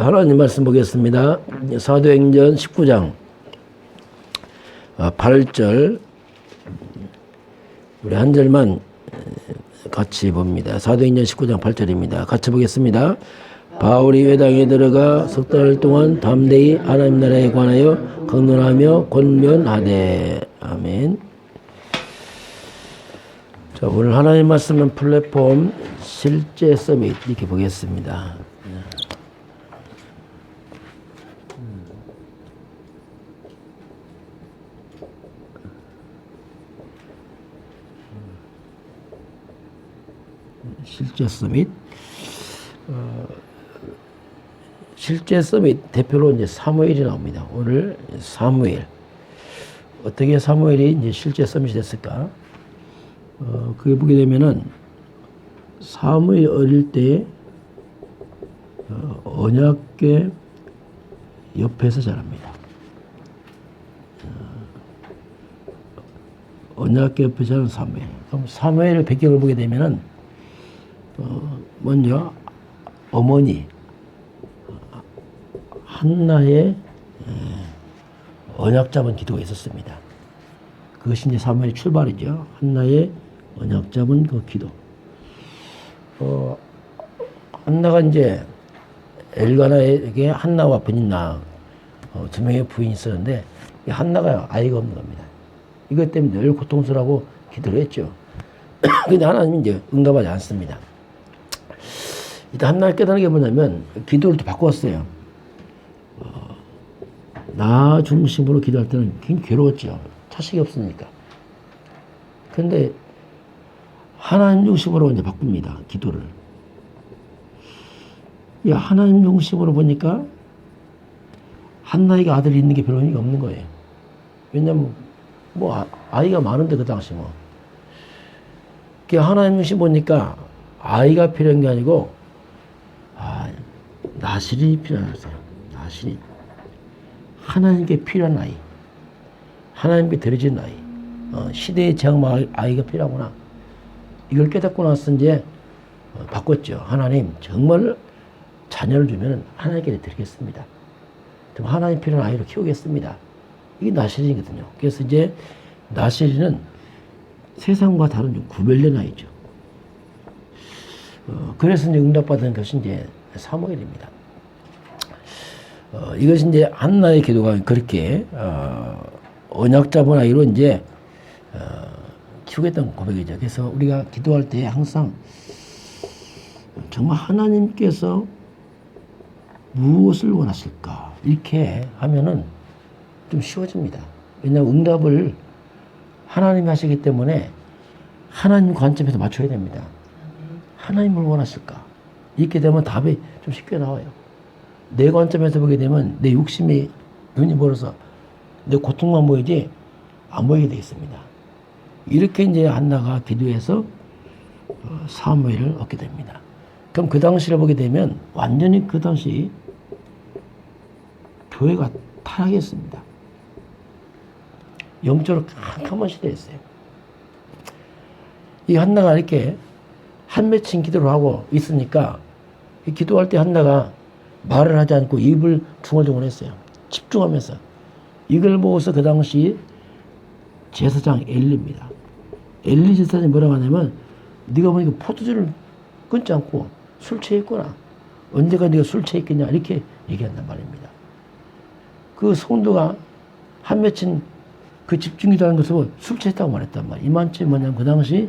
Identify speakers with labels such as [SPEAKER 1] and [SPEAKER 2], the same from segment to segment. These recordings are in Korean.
[SPEAKER 1] 하나님 말씀 보겠습니다. 사도행전 19장 8절 우리 한 절만 같이 봅니다. 사도행전 19장 8절입니다. 같이 보겠습니다. 바울이 회당에 들어가 석 달 동안 담대히 하나님 나라에 관하여 강론하며 권면하되 아멘. 자, 오늘 하나님 말씀은 플랫폼 실제 서밋 이렇게 보겠습니다. 실제 서밋. 어, 실제 서밋 대표로 이제 사무엘이 나옵니다. 오늘 사무엘. 어떻게 사무엘이 이제 실제 서밋이 됐을까? 어, 그게 보게 되면은 사무엘 어릴 때 어, 언약계 옆에서 자랍니다. 어, 언약계 옆에 자란 사무엘. 그럼 사무엘의 배경을 보게 되면은 어, 먼저 어머니 한나의 언약 잡은 기도가 있었습니다. 그것이 이제 사무엘의 출발이죠. 한나의 언약 잡은 그 기도. 어, 한나가 이제 엘가나에게 한나와 베니나 어, 두 명의 부인이 있었는데 이 한나가 아이가 없는 겁니다. 이것 때문에 늘 고통스러워 기도를 했죠. 근데 하나님이 이제 응답하지 않습니다. 이때 한날 깨달은 게 뭐냐면 기도를 또 바꾸었어요. 어, 나 중심으로 기도할 때는 굉장히 괴로웠죠. 자식이 없으니까. 근데 하나님 중심으로 이제 바꿉니다. 기도를. 이 하나님 중심으로 보니까 한나이가 아들이 있는 게 별로 의미가 없는 거예요. 왜냐면 뭐 아- 아이가 많은데 그 당시 뭐. 그 하나님 중심 보니까 아이가 필요한 게 아니고 아, 나실이 필요하세요. 나실이. 하나님께 필요한 아이. 하나님께 드려진 아이. 어, 시대에 제한할 아이가 필요하구나. 이걸 깨닫고 나서 이제 어, 바꿨죠. 하나님, 정말 자녀를 주면 하나님께 드리겠습니다. 그럼 하나님 필요한 아이로 키우겠습니다. 이게 나실이거든요. 그래서 이제 나실이는 세상과 다른 좀 구별된 아이죠. 어, 그래서 이제 응답받은 것이 이제 사무엘입니다. 어, 이것이 이제 한나의 기도가 그렇게 어, 언약 잡은 아이로 이제 어, 키우겠다는 고백이죠. 그래서 우리가 기도할 때 항상 정말 하나님께서 무엇을 원하실까 이렇게 하면은 좀 쉬워집니다. 왜냐하면 응답을 하나님이 하시기 때문에 하나님 관점에서 맞춰야 됩니다. 하나님을 원하실까? 이렇게 되면 답이 좀 쉽게 나와요. 내 관점에서 보게 되면 내 욕심이 눈이 멀어서 내 고통만 보이지 안 보이게 되겠습니다. 이렇게 이제 한나가 기도해서 어, 사무엘을 얻게 됩니다. 그럼 그 당시를 보게 되면 완전히 그 당시 교회가 타락했습니다. 영적으로 캄캄한 시대였어요. 이 한나가 이렇게 한 맺힌 기도를 하고 있으니까 이 기도할 때 한나가 말을 하지 않고 입을 중얼중얼 했어요. 집중하면서. 이걸 보고서 그 당시 제사장 엘리입니다. 엘리 제사장이 뭐라고 하냐면 네가 보니까 포도주를 끊지 않고 술 취했구나. 언제가 네가 술 취했겠냐 이렇게 얘기한단 말입니다. 그 성도가 한 맺힌 그 집중기도하는 것을 술 취했다고 말했단 말이에요. 이만치 뭐냐면 그 당시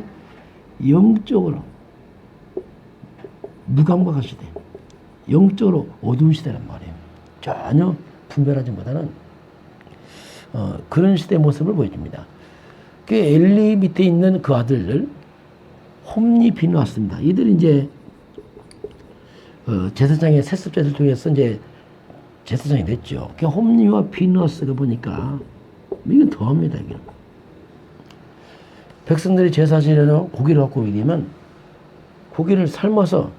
[SPEAKER 1] 영적으로 무감각한 시대, 영적으로 어두운 시대란 말이에요. 전혀 분별하지 못하는 어, 그런 시대의 모습을 보여줍니다. 그 엘리 밑에 있는 그 아들을 홈리 비누았습니다. 이들이 이제 어, 제사장의 세습제를 통해서 이제 제사장이 됐죠. 그 홈리와 비누스가 보니까 이건 더합니다. 이게 백성들이 제사지에는 고기를 갖고 오게 되면 고기를 삶아서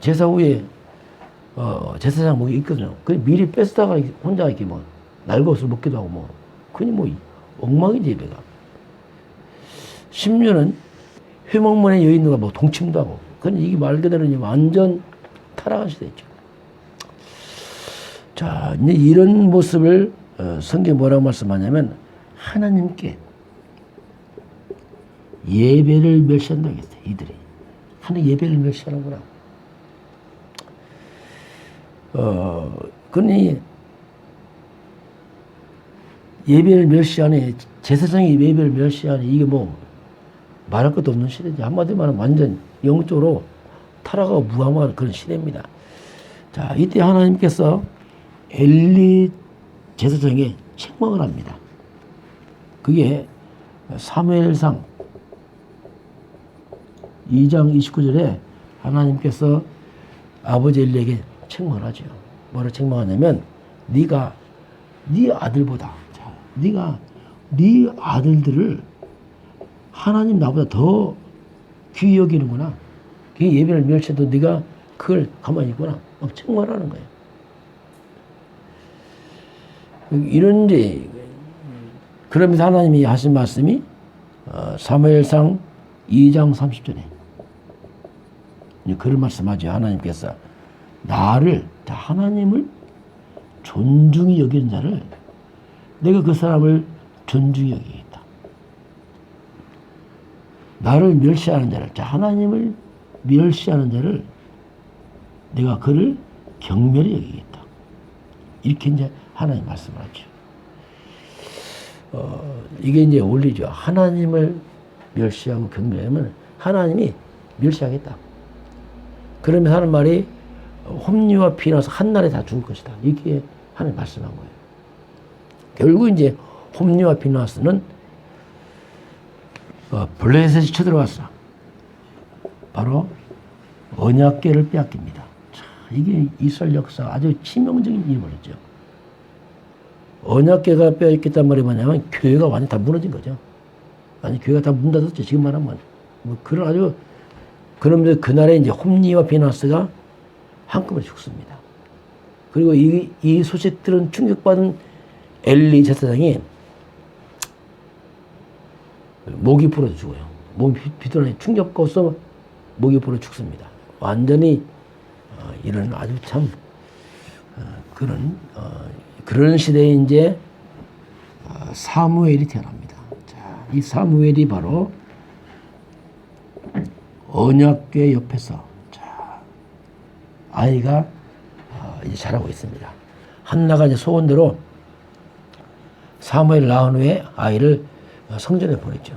[SPEAKER 1] 제사 후에 어, 제사장 목이 있거든요. 그 미리 뺐다가 혼자 이렇게 뭐 날것을 먹기도 하고 뭐 그니 뭐 엉망이지 배가. 심지어는 회목문의 여인과 뭐 동침도 하고 그건 이게 말 그대로 완전 타락한 시대죠. 자, 이제 이런 모습을 어, 성경이 뭐라고 말씀하냐면 하나님께 예배를 멸시한다고 했어요. 이들이. 하나님 예배를 멸시하는구나. 어, 그러니 예배를 멸시하니 제사장이 예배를 멸시하니 이게 뭐 말할 것도 없는 시대지 한마디로 말하면 완전 영적으로 타락하고 무함한 그런 시대입니다. 자 이때 하나님께서 엘리 제사장에 책망을 합니다. 그게 사무엘상 2장 29절에 하나님께서 아버지 엘리에게 책망을 하죠. 뭐라 책망하냐면 네가 네 아들보다 자, 네가 네 아들들을 하나님 나보다 더 귀히 여기는구나. 그 예배를 멸치해도 네가 그걸 가만히 있구나. 막 책망하는 거예요. 이런 이제 그러면서 하나님이 하신 말씀이 어, 사무엘상 2장 30절에 그런 말씀하죠. 하나님께서 나를 자, 하나님을 존중히 여기는 자를 내가 그 사람을 존중히 여기겠다. 나를 멸시하는 자를 자, 하나님을 멸시하는 자를 내가 그를 경멸히 여기겠다. 이렇게 이제 하나님 말씀을 하죠. 어, 이게 이제 원리죠. 하나님을 멸시하고 경멸하면 하나님이 멸시하겠다. 그러면 하는 말이 홈리와 피나서 한날에 다 죽을 것이다. 이렇게 하나님 말씀한 거예요. 결국 이제 홈리와 피나스는 어, 블레셋이 쳐들어왔어. 바로 언약계를 빼앗깁니다. 자, 이게 이스라엘 역사 아주 치명적인 일이 벌어졌죠. 언약계가 빼앗겼단 말이 뭐냐면 교회가 완전 다 무너진 거죠. 아니 교회가 다 문 닫았죠. 지금 말하면 뭐 그런 아주 그러면서 그날에 이제 홈리와 비나스가 한꺼번에 죽습니다. 그리고 이, 이 소식 들은 충격받은 엘리 제사장이 목이 부러져 죽어요. 몸이 비틀어내 충격받아서 목이 부러져 죽습니다. 완전히 어, 이런 아주 참 어, 그런 어, 그런 시대에 이제 어, 사무엘이 태어납니다. 자, 이 사무엘이 바로 언약궤 옆에서 자, 아이가 어, 이제 자라고 있습니다. 한나가 이제 소원대로 사무엘 낳은 후에 아이를 어, 성전에 보냈죠.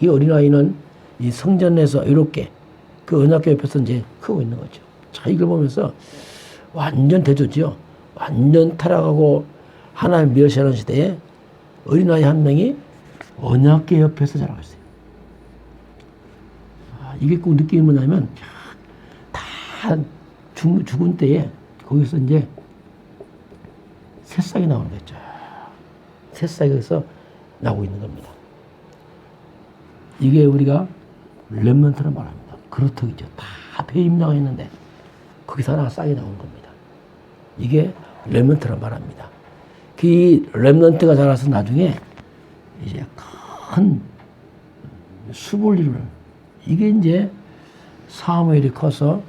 [SPEAKER 1] 이 어린아이는 이 성전에서 이렇게 그 언약궤 옆에서 이제 크고 있는 거죠. 자, 이걸 보면서 완전 대조지요. 완전 타락하고 하나님 멸시하는 시대에 어린아이 한 명이 언약궤 옆에서 자라고 있어요. 아, 이게 꼭 느낌이 뭐냐면 다 죽, 죽은 때에 거기서 이제 새싹이 나오는 거죠. 새싹이 거기서 나오고 있는 겁니다. 이게 우리가 렘넌트를 말합니다. 그렇다이죠. 다 배임 나가 있는데 거기서 하나가 싹이 나오는 겁니다. 이게 렘넌트라 말합니다. 그 렘넌트가 자라서 나중에 이제 큰 수볼 이루는 이게 이제 사무엘이 커서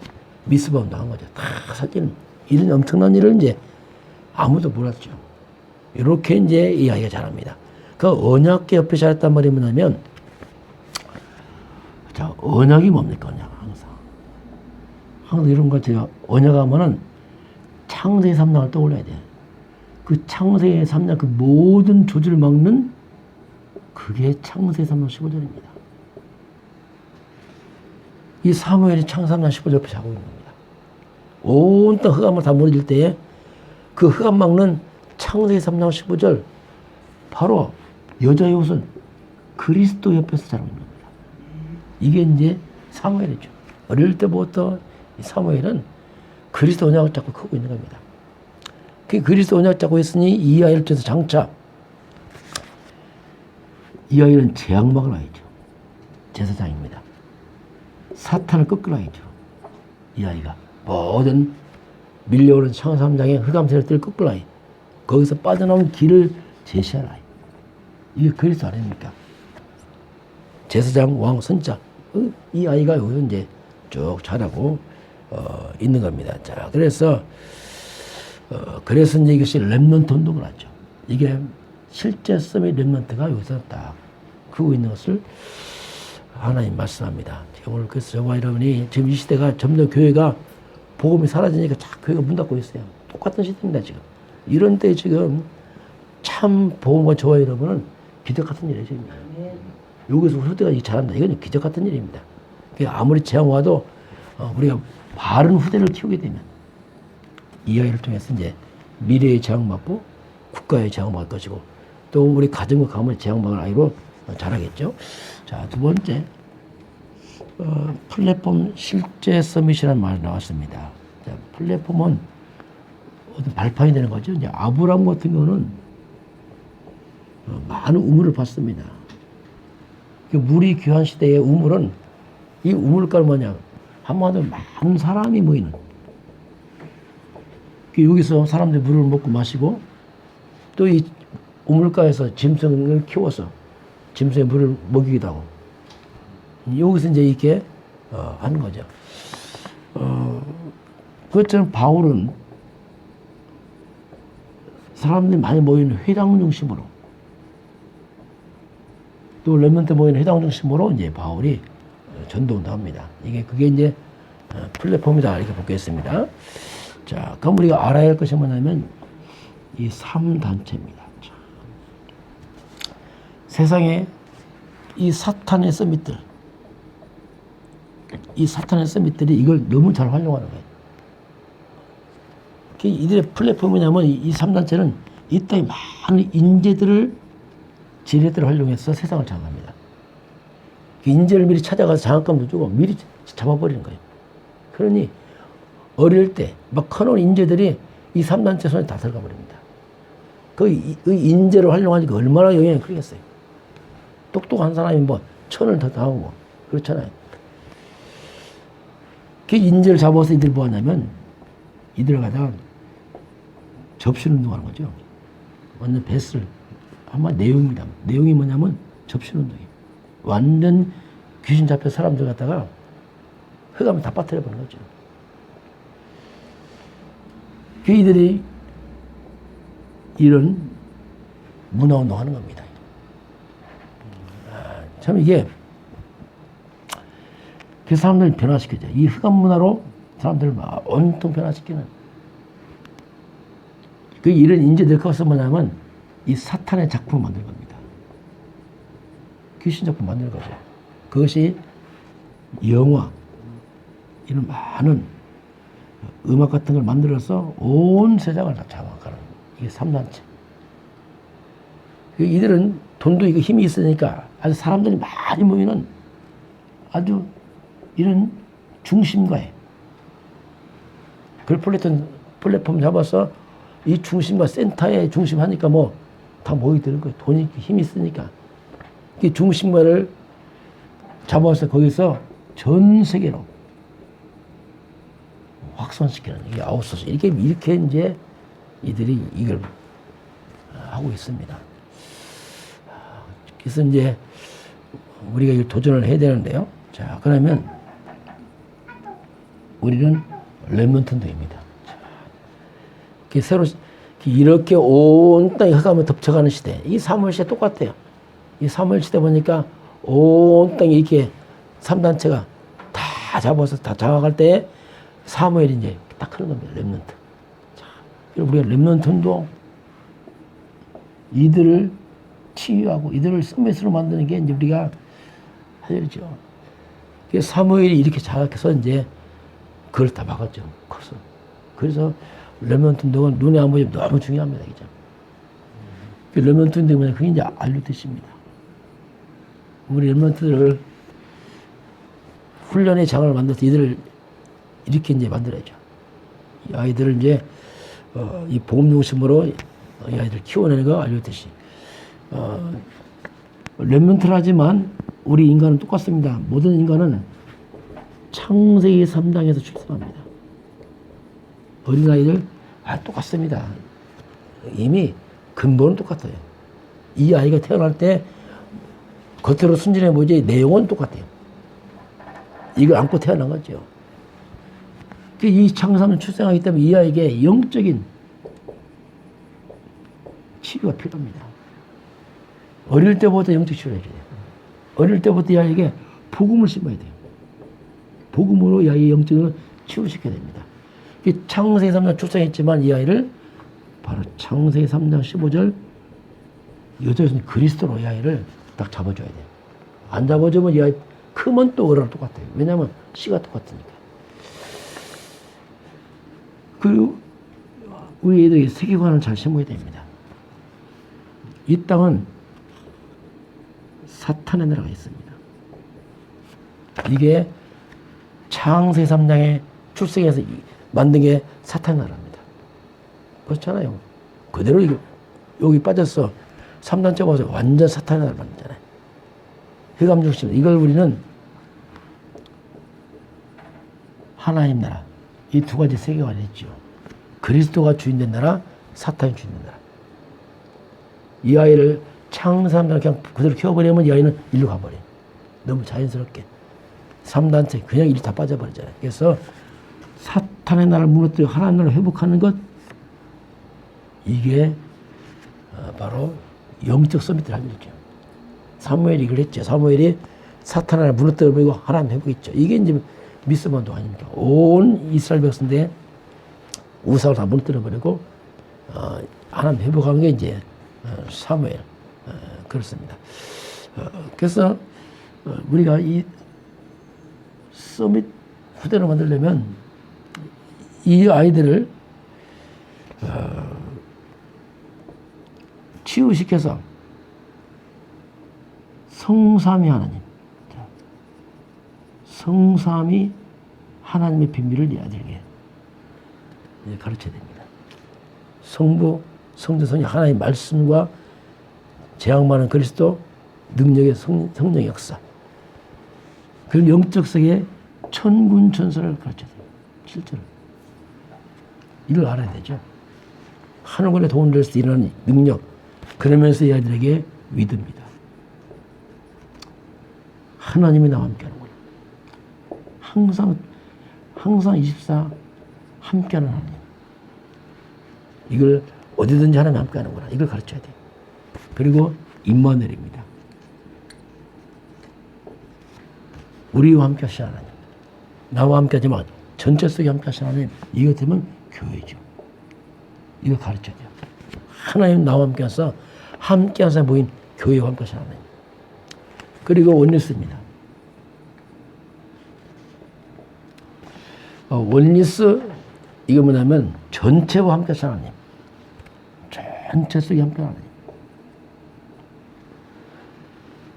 [SPEAKER 1] 미스바운 당한 거죠. 다 사실 이런 엄청난 일을 이제 아무도 몰랐죠. 이렇게 이제 이 아이가 자랍니다. 그 언약계 옆에 자랐단 말이 뭐냐면 자 언약이 뭡니까 언약 항상 항상 이런 거 제가 언약 하면은 창세의 삼장을 떠올려야 돼. 그 창세의 삼장 그 모든 조지를 막는 그게 창세의 삼장 15절입니다. 이 사무엘이 창삼장 15절 옆에 자고 있는 겁니다. 온땅 흑암을 다 무너질 때에 그 흑암 막는 창세기 3장 15절 바로 여자의 옷은 그리스도 옆에서 자라고 있는 겁니다. 이게 이제 사무엘이죠. 어릴 때부터 사무엘은 그리스도 언약을 잡고 크고 있는 겁니다. 그 그리스도 언약 잡고 있으니 이 아이를 통해서 장차 이 아이는 재앙막을 아이죠. 제사장입니다. 사탄을 꺾을 아이죠. 이 아이가 모든 밀려오는 창삼장의 흑암세를 뜰 꺾을 아이. 거기서 빠져나온 길을 아이. 이게 그리스도 아닙니까? 제사장 왕 선자. 어, 이 아이가 여기 이제 쭉 자라고 어, 있는 겁니다. 자, 그래서 어, 그래서 이제 이것이 랩넌트 운동을 하죠. 이게 실제성의 랩넌트가 여기서 딱 크고 있는 것을 하나님 말씀합니다. 오늘 그래서 저와 여러분이 지금 이 시대가 점점 교회가 복음이 사라지니까 자꾸 교회가 문 닫고 있어요. 똑같은 시대입니다, 지금. 이런 때 지금 참 복음과 저와 여러분은 기적 같은 일이죠. 지금. 여기서 후대가 이 잘한다. 이건 기적 같은 일입니다. 아무리 재앙 와도 어, 우리가 바른 후대를 키우게 되면 이 아이를 통해서 이제 미래의 재앙 맞고 국가의 재앙 맞을 것이고 또 우리 가정과 가문의 재앙 맞을 아이로 어, 자라겠죠. 자, 두 번째 어, 플랫폼 실제 서밋이라는 말이 나왔습니다. 자, 플랫폼은 어떤 발판이 되는 거죠. 이제 아브람 같은 경우는 어, 많은 우물을 봤습니다. 그 물이 귀한 시대의 우물은 이 우물가는 뭐냐 한마디로 많은 사람이 모이는 그 여기서 사람들이 물을 먹고 마시고 또 이 우물가에서 짐승을 키워서 짐승에 물을 먹이기도 하고 여기서 이제 이렇게 어, 하는 거죠. 어, 그것처럼 바울은 사람들이 많이 모이는 회당 중심으로 또 렘넌트 모이는 회당 중심으로 이제 바울이 전도운동 합니다. 이게 그게 이제 어, 플랫폼이다 이렇게 보겠습니다. 자, 그럼 우리가 알아야 할 것이 뭐냐면 이 3단체입니다. 자, 세상에 이 사탄의 서밋들, 이 사탄의 서밋들이 이걸 너무 잘 활용하는 거예요. 그 이들의 플랫폼이냐면 이 3단체는 이 땅에 많은 인재들을 지뢰들을 활용해서 세상을 장악합니다. 그 인재를 미리 찾아가서 장학금도 주고 미리 잡아버리는 거예요. 그러니 어릴 때 막 커놓은 인재들이 이 3단체 손에 다 들어가 버립니다. 그, 이- 그 인재를 활용하니까 얼마나 영향이 크겠어요. 똑똑한 사람이 뭐 천을 더 당하고 그렇잖아요. 그 인재를 잡아서 이들 뭐 하냐면 이들 가다가 접신 운동하는 거죠. 완전 배스를 아마 내용입니다. 내용이 뭐냐면 접신 운동이에요. 완전 귀신 잡혀 사람들 갖다가 흑암을 다 빠뜨려 버는 거죠. 그 이들이 이런 문화 운동 하는 겁니다. 아, 참 이게 그 사람들을 변화시키죠. 이 흑암 문화로 사람들을 막 온통 변화시키는 그 이런 인재들 커서 뭐냐면 이 사탄의 작품을 만든 겁니다. 귀신 작품 만드는 거죠. 그것이 영화, 이런 많은 음악 같은 걸 만들어서 온 세상을 다 장악하는 이게 삼단체. 그 이들은 돈도 이거 힘이 있으니까 아주 사람들이 많이 모이는 아주 이런 중심가에 그 플랫폼, 플랫폼 잡아서 이 중심과 센터에 중심하니까 뭐 다 모이드는 거예요. 돈이 힘이 있으니까. 이 중심가를 잡아서 거기서 전 세계로 확산시키는 이게 아웃소스 이렇게 이렇게 이제 이들이 이걸 하고 있습니다. 그래서 이제 우리가 이 도전을 해야 되는데요. 자 그러면 우리는 렘넌트입니다. 새로 이렇게 온 땅이 흑암을 덮쳐가는 시대. 이 사물 시대 똑같아요. 이 사물 시대 보니까 온 땅이 이렇게 삼단체가 다 잡아서 다 장악할 때 사무엘이 이제 딱 하는 겁니다. 렘넌트. 자, 우리가 운동 이들을 치유하고 이들을 서밋으로 만드는 게 이제 우리가 해야죠. 그래서 사무엘이 이렇게 장악해서 이제 그걸 다 막았죠. 커서. 그래서 렘넌트 운동은 눈에 안 보이면 너무 중요합니다. 그죠? 그 렘넌트 운동은 그게 이제 알루트입니다. 우리 렘넌트를 훈련의 장을 만들어서 이들을 이렇게 이제 만들어야죠. 이 아이들을 이제 어, 이 복음 중심으로 이 아이들 키워내는 거 알려듯이 어, 렘넌트라지만 우리 인간은 똑같습니다. 모든 인간은 창세기 3장에서 출생합니다. 어린아이들 아 똑같습니다. 이미 근본은 똑같아요. 이 아이가 태어날 때 겉으로 순진해 보이지 내용은 똑같아요. 이걸 안고 태어난 거죠. 그이 창사는 출생하기 때문에 이 아이에게 영적인 치유가 필요합니다. 어릴 때부터 영적 치유를 해줘야 돼요. 어릴 때부터 이 아이에게 복음을 심어야 돼요. 복음으로 이 아이의 영적을 치유시켜야 됩니다. 이 창세기 3장 출생했지만 이 아이를 바로 창세기 3장 15절 여자에서는 그리스도로 이 아이를 딱 잡아줘야 돼요. 안 잡아주면 이 아이 크면 또 어랑 똑같아요. 왜냐하면 씨가 똑같으니까. 그리고 우리 애들이 세계관을 잘 심어야 됩니다. 이 땅은 사탄의 나라가 있습니다. 이게 창세 3장의 출생에서 이- 만든 게 사탄의 나라입니다. 그렇잖아요. 그대로 여기 빠졌어. 3단째 와서 완전 사탄의 나라 만들잖아요. 흑암 중심. 이걸 우리는 하나님 나라. 이 두 가지 세계관이 있죠. 그리스도가 주인된 나라, 사탄이 주인된 나라. 이 아이를 창삼단 그냥 그대로 키워버리면 이 아이는 일로 가버려. 너무 자연스럽게. 3단체 그냥 일다 빠져버리잖아요. 그래서 사탄의 나라를 무너뜨려 하나님 나라를 회복하는 것 이게 어, 바로 영적 서밋을 하는 거죠. 사무엘이 했죠. 사무엘이 사탄을 나라를 무너뜨려버리고 하나님 회복했죠. 이게 이제 미스만도 아닙니까? 온 이스라엘 백성인데 우상을 다 무너뜨려버리고 어, 하나님 회복한 게 이제 어, 사무엘 어, 그렇습니다. 어, 그래서 어, 우리가 이 서밋 후대로 만들려면 이 아이들을 어, 치유시켜서 성삼이 하나님, 자, 성삼이 하나님의 비밀을 이 아이들에게 이제 가르쳐야 됩니다. 성부, 성자, 성령 하나님의 말씀과 재앙 많은 그리스도 능력의 성, 성령 역사 그리고 영적 세계의 천군 천사를 가르쳐야 돼요. 실제로. 이걸 알아야 되죠. 하늘군의 도움을 될수 일어나는 능력. 그러면서 이 아이들에게 믿음입니다. 하나님이 나와 함께 하는구나. 항상, 항상 24 함께 하는 하나님. 이걸 어디든지 하나님 함께 하는구나. 이걸 가르쳐야 돼요. 그리고 임마누엘입니다. 우리와 함께 하신 하나님. 나와 함께 하지만 전체 속에 함께 하신 하나님. 이것 되면 교회죠. 이걸 가르쳐야 돼요. 하나님 나와 함께 하서 함께 하사 모인 교회와 함께 하신 하나님. 그리고 원리스입니다. 어, 원리스 이거 뭐냐면 전체와 함께 하신 하나님. 전체 속에 함께 하나님.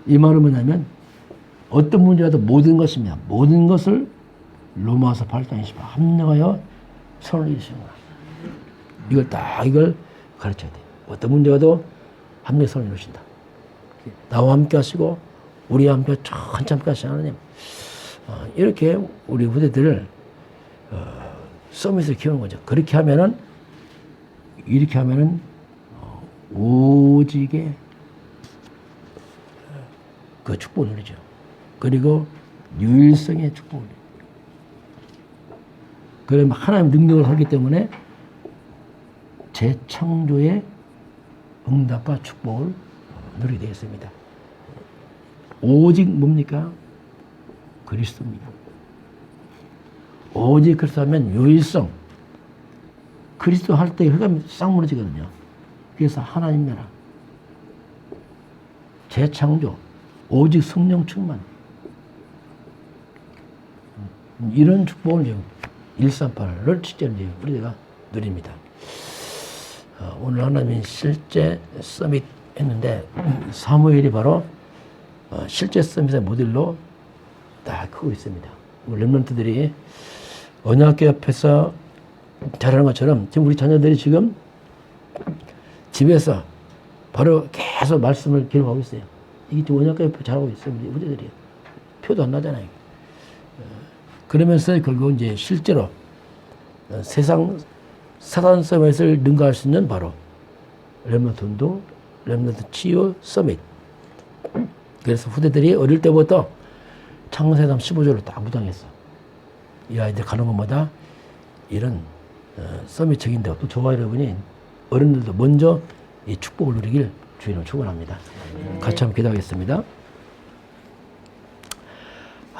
[SPEAKER 1] 이 말은 뭐냐면 어떤 문제라도 모든 것이며 모든 것을 로마서 8장 20번 합력하여 선을 이루시는구나. 이걸 딱 이걸 가르쳐야 돼요. 어떤 문제라도 합력 선을 이루신다. 나와 함께 하시고 우리와 함께 천천히 함께 하시는 하나님. 어, 이렇게 우리 후대들을 어, 서밋을 키우는 거죠. 그렇게 하면은 이렇게 하면은 어, 오직의 그 축복을 누리죠. 그리고 유일성의 축복을. 그럼 하나님 능력을 하기 때문에 재창조의 응답과 축복을 누리게 되겠습니다. 오직 뭡니까? 그리스도입니다. 오직 그리스도 하면 유일성. 그리스도 할 때 흑암이 싹 무너지거든요. 그래서 하나님 나라. 재창조. 오직 성령 충만. 이런 축복을 이제 138을 직접 우리가 누립니다. 어, 오늘 하나님이 실제 서밋 했는데 사무엘이 바로 어, 실제 서밋의 모델로 딱 크고 있습니다. 우리 랩런트들이 언약교 옆에서 잘하는 것처럼 지금 우리 자녀들이 지금 집에서 바로 계속 말씀을 기록하고 있어요. 이게 지금 언약교 옆에 잘하고 있어요. 우리 우리들이 표도 안 나잖아요. 어, 그러면서 결국 이제 실제로 어, 세상 사단 서밋을 능가할 수 있는 바로 렘넌트 운동, 렘넌트 치유 서밋. 그래서 후대들이 어릴 때부터 창세담 15조를 다 무장했어. 이 아이들 가는 것마다 이런 어, 서밋 책인데 또 저와 여러분이 어른들도 먼저 이 축복을 누리길 주인을 축원합니다. 같이 한번 기도하겠습니다.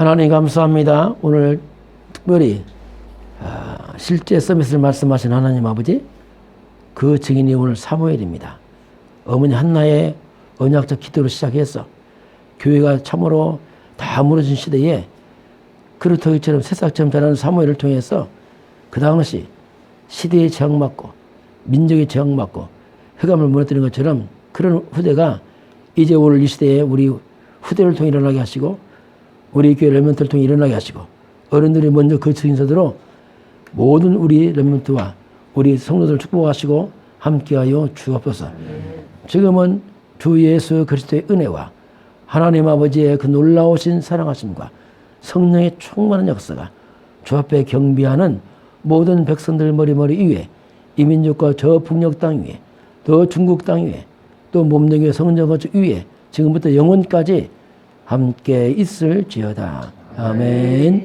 [SPEAKER 1] 하나님 감사합니다. 오늘 특별히 아, 실제 서밋을 말씀하신 하나님 아버지 그 증인이 오늘 사무엘입니다. 어머니 한나의 언약적 기도로 시작해서 교회가 참으로 다 무너진 시대에 그루터기처럼 새싹처럼 자라는 사무엘을 통해서 그 당시 시대에 저항받고 민족에 저항받고 흑암을 무너뜨린 것처럼 그런 후대가 이제 오늘 이 시대에 우리 후대를 통해 일어나게 하시고 우리 교회 렘런트를 통해 일어나게 하시고 어른들이 먼저 그 증인서대로 모든 우리 렘런트와 우리 성도들 축복하시고 함께하여 주옵소서. 지금은 주 예수 그리스도의 은혜와 하나님 아버지의 그 놀라우신 사랑하심과 성령의 충만한 역사가 주 앞에 경비하는 모든 백성들 머리머리 위에 이 민족과 저 북녘 땅 위에 또 중국 땅 위에 또 몸뚱이 성전 거주 위에 지금부터 영원까지 함께 있을지어다. 아멘.